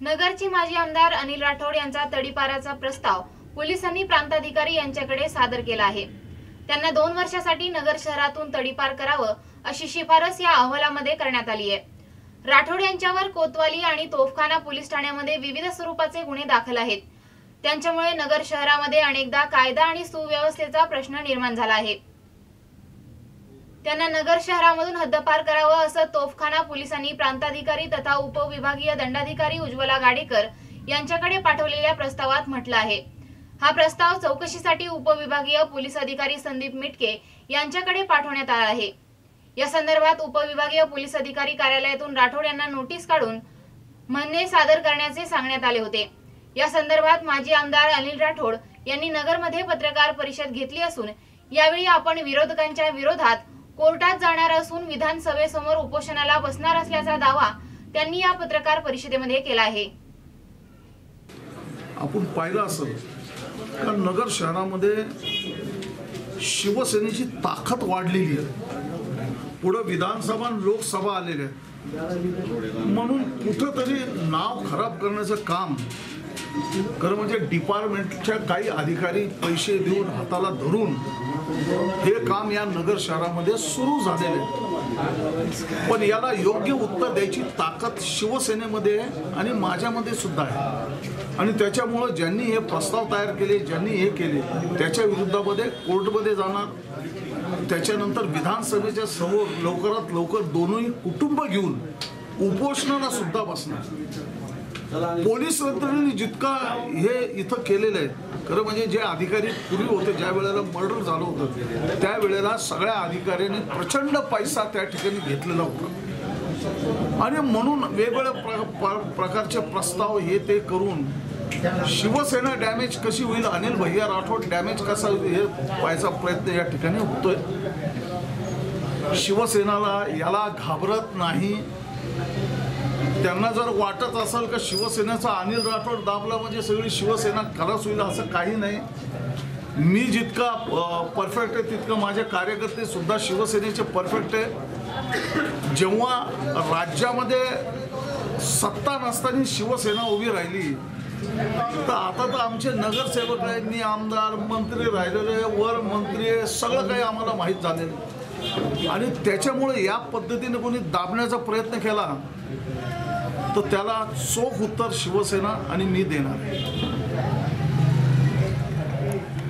नगरचे माजी आमदार अनिल राठोड यांचा तडीपाराचा प्रस्ताव पोलिसांनी प्रांताधिकारी यांच्याकडे सादर केला आहे. त्यांना दोन वर्षासाठी नगर शहरातून तडीपार करावं अशी शिफारस या अहवालामध्ये करण्यात आली आहे. राठोड यांच्यावर कोतवाली आणि तोफखाना पोलीस ठाण्यामध्ये विविध स्वरूपाचे गुन्हे दाखल आहेत. त्यांच्यामुळे नगर शहरामध्ये अनेकदा कायदा आणि सुव्यवस्थेचा प्रश्न निर्माण झाला आहे. त्यांना नगर शहरामधून हद्दपार करावं असं तोफखाना पोलिसांनी प्रांताधिकारी तथा उपविभागीय दंडाधिकारी उज्ज्वला गाडेकर यांच्याकडे पाठवलेल्या प्रस्तावात म्हटलं आहे. हा प्रस्ताव चौकशीसाठी उपविभागीय पोलीस अधिकारी संदीप मिटके यांच्याकडे पाठवण्यात आला आहे. या संदर्भात उपविभागीय पोलीस अधिकारी कार्यालयातून राठोड यांना नोटीस काढून म्हणणे सादर करण्याचे सांगण्यात आले होते. या संदर्भात माजी आमदार अनिल राठोड यांनी नगरमध्ये पत्रकार परिषद घेतली असून यावेळी आपण विरोधकांच्या विरोधात कोर्टात जाणार असून विधानसभेसमोर उपोषणाला बसणार असल्याचा दावा त्यांनी या पत्रकार परिषदेमध्ये केला आहे. आपण पाहिलं असेल का नगर शहरामध्ये शिवसेनेची ताकद वाढलेली आहे. पुढं विधानसभा लोकसभा आलेल्या म्हणून कुठंतरी नाव खराब करण्याचं काम खरं म्हणजे डिपार्टमेंटच्या काही अधिकारी पैसे देऊन हाताला धरून हे काम या नगर शहरामध्ये सुरू झालेलं आहे पण याला योग्य उत्तर द्यायची ताकद शिवसेनेमध्ये आहे आणि माझ्यामध्ये सुद्धा आहे. आणि त्याच्यामुळं ज्यांनी हे प्रस्ताव तयार केले ज्यांनी हे केले त्याच्या विरुद्धामध्ये कोर्टमध्ये जाणार त्याच्यानंतर विधानसभेच्या समोर लवकरात लवकर दोनही कुटुंब घेऊन उपोषणाला सुद्धा बसणार. पोलीस यंत्रणेने जितका हे इथं केलेलं आहे खरं म्हणजे जे अधिकारी पूर्वी होते ज्या वेळेला मर्डर झालं होतं त्यावेळेला सगळ्या अधिकाऱ्यांनी प्रचंड पैसा त्या ठिकाणी घेतलेला होता. आणि म्हणून वेगवेगळ्या प्र प्र- प्रकारचे प्रस्ताव हे ते करून शिवसेना डॅमेज कशी होईल अनिल भैया राठोड डॅमेज कसा होईल हे व्हायचा प्रयत्न या ठिकाणी होतोय. शिवसेनाला याला घाबरत नाही. त्यांना जर वाटत असेल का शिवसेनेचा अनिल राठोड दाबला म्हणजे सगळी शिवसेना खरंच होईल असं काही नाही. मी जितका परफेक्ट आहे तितकं माझे कार्यकर्ते सुद्धा शिवसेनेचे परफेक्ट आहे. जेव्हा राज्यामध्ये सत्ता नसताना शिवसेना उभी राहिली तर आता तर आमचे नगरसेवक आहेत मी आमदार मंत्री राहिलेले वर मंत्री आहे सगळं काही आम्हाला माहीत झालेलं आणि त्याच्यामुळे या पद्धतीने कोणी दाबण्याचा प्रयत्न केला तर त्याला चोख उत्तर शिवसेना आणि मी देणार.